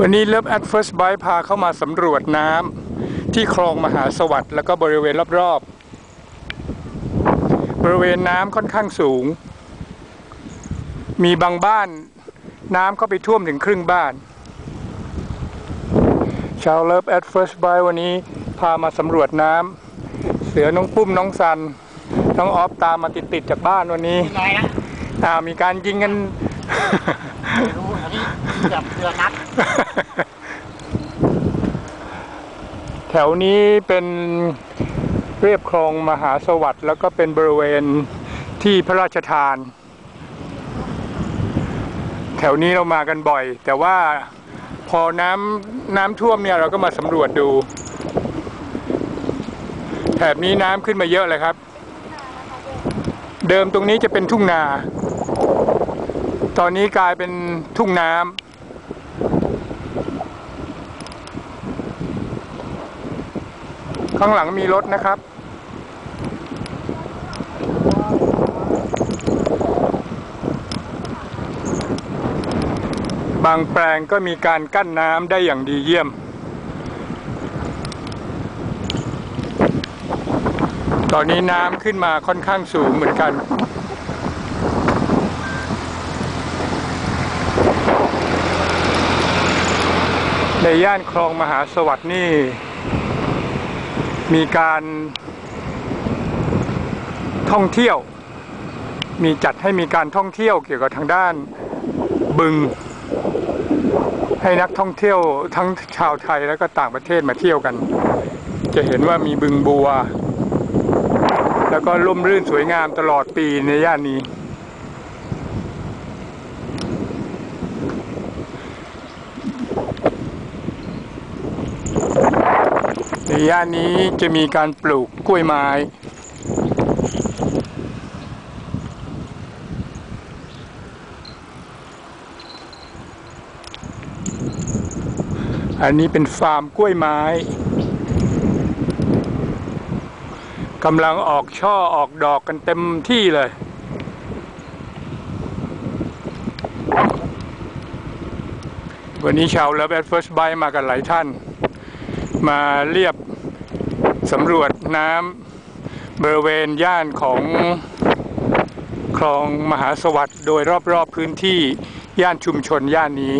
วันนี้เลิฟแอดเฟิร์สไบพาเข้ามาสำรวจน้ำที่คลองมหาสวัสดิ์แล้วก็บริเวณรอบๆ บริเวณน้ำค่อนข้างสูง มีบางบ้านน้ำเข้าไปท่วมถึงครึ่งบ้าน ชาวเลิฟแอดเฟิร์สไบวันนี้พามาสำรวจน้ำเสือน้องปุ้มน้องซัน น้องออฟตามมาติดๆจากบ้านวันนี้น้อยนะอ่ามีการยิงกัน ไม่รู้อันนี้เกือบเดือนนัดแถวนี้เป็นเรียบคลองมหาสวัสดิ์แล้วก็เป็นบริเวณที่พระราชทาน แถวนี้เรามากันบ่อย แต่ว่าพอน้ำน้ำท่วมเนี่ยเราก็มาสำรวจดู แถบนี้น้ำขึ้นมาเยอะเลยครับ เดิมตรงนี้จะเป็นทุ่งนา ตอนนี้กลายเป็นทุ่งน้ำ ข้างหลังมีรถนะครับบางแปลงก็มีการกั้นน้ำได้อย่างดีเยี่ยม ตอนนี้น้ำขึ้นมาค่อนข้างสูงเหมือนกัน ในย่านคลองมหาสวัสดิ์นี่ มีการท่องเที่ยว มีจัดให้มีการท่องเที่ยวเกี่ยวกับทางด้านบึง ให้นักท่องเที่ยวทั้งชาวไทยแล้วก็ต่างประเทศมาเที่ยวกัน จะเห็นว่ามีบึงบัว แล้วก็ร่มรื่นสวยงามตลอดปีในย่านนี้ ในย่านนี้จะมีการปลูกกล้วยไม้ อันนี้เป็นฟาร์มกล้วยไม้กำลังออกช่อออกดอกกันเต็มที่เลยวันนี้ชาวเลิฟแอดเฟิร์สไบมากันหลายท่าน มาเรียบสำรวจน้ำบริเวณย่านของคลองมหาสวัสดิ์โดยรอบๆพื้นที่ย่านชุมชนย่านนี้